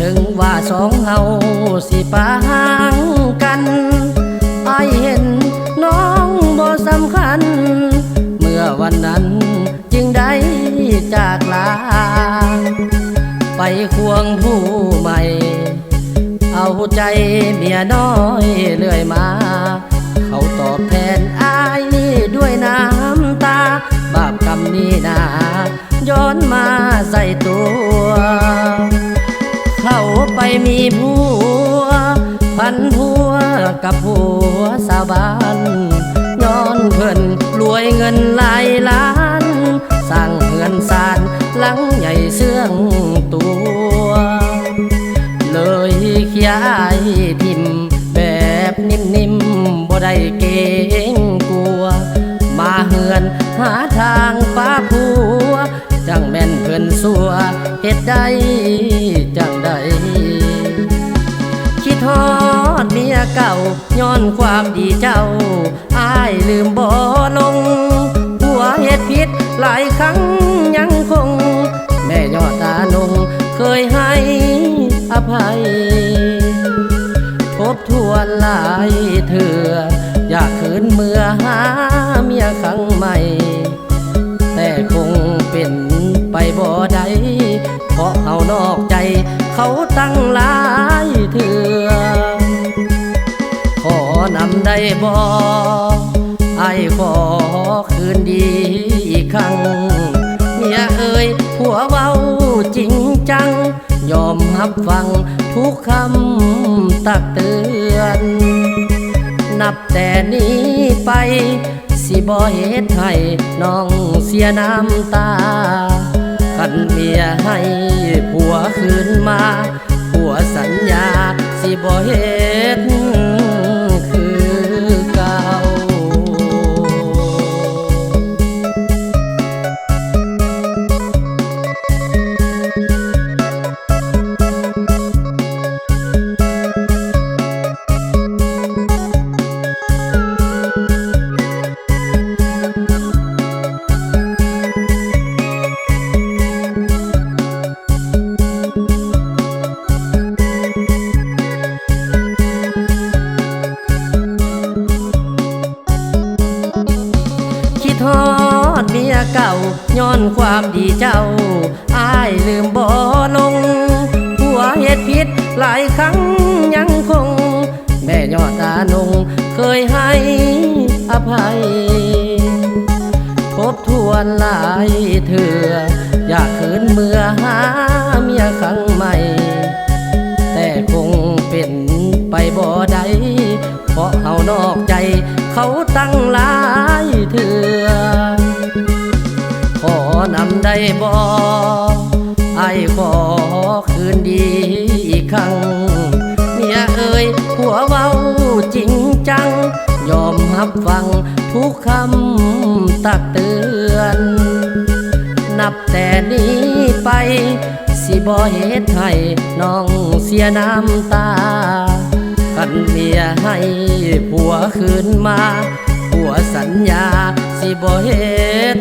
ถึงว่าสองเฮาสิปางกันไอเห็นน้องบ่สำคัญ เมื่อวันนั้นจึงได้จากลา ไปควงผู้ใหม่ เอาใจเมียน้อยเรื่อยมา เขาตอบแทนอายด้วยน้ำตา บาปกรรมนี้นาย้อนมาใส่ตัว มีผัวพันผัวกับผัวสาวบ้านย้อนเพิ่นรวยเงินหลายล้าน สร้างเงินสานหลังใหญ่เสื่องตัว เลยขยายทิมแบบนิ่มๆบ่ได้เกงกลัว มาเฮือนหาทางป้าผัวจังแม่นเพิ่นสัวเฮ็ดได้จัง ใดคิดฮอดเมียเก่า ย้อนความดีเจ้าอายลืมบ่ลง หัวเฮ็ดผิดหลายครั้งยังคง แม่ยอดตานงเคยให้อภัยทบทวนหลายเถื่ออยากคืนเมื่อหาเมียครั้งใหม่ แต่คงเป็นไปบ่ได้เพราะเขานอกใจ เขาตั้งหลายเถื่อ บ่ไอ้ขอคืนดีอีกครั้งเมียเอ่ยผัวเว้าจริงจัง ยอมรับฟังทุกคำตักเตือน นับแต่นี้ไปสิบ่เฮ็ดให้น้องเสียน้ำตาคันเมียให้ผัวคืนมา ผัวสัญญาสิบ่เฮ็ด ย้อนความดีเจ้าอายลืมบ่ลง หัวเฮ็ดผิดหลายครั้งยังคง แม่ยอดตาหนงเคยให้อภัยทบทวนหลายเถื่ออยากคืนเมื่อหาเมียครั้งใหม่ แต่คงเป็นไปบ่ได้เพราะเขานอกใจเขาตั้งหลายเถื่อ อนำได้บ่ไอ้ขอคืนดีอีกครั้ง เมียเอ่ยผัวเว้าจริงจัง ยอมรับฟังทุกคำตักเตือน นับแต่นี้ไปสิบ่เฮ็ดให้น้องเสียน้ำตากันเมียให้ผัวคืนมา ผัวสัญญาสิบ่เฮ็ด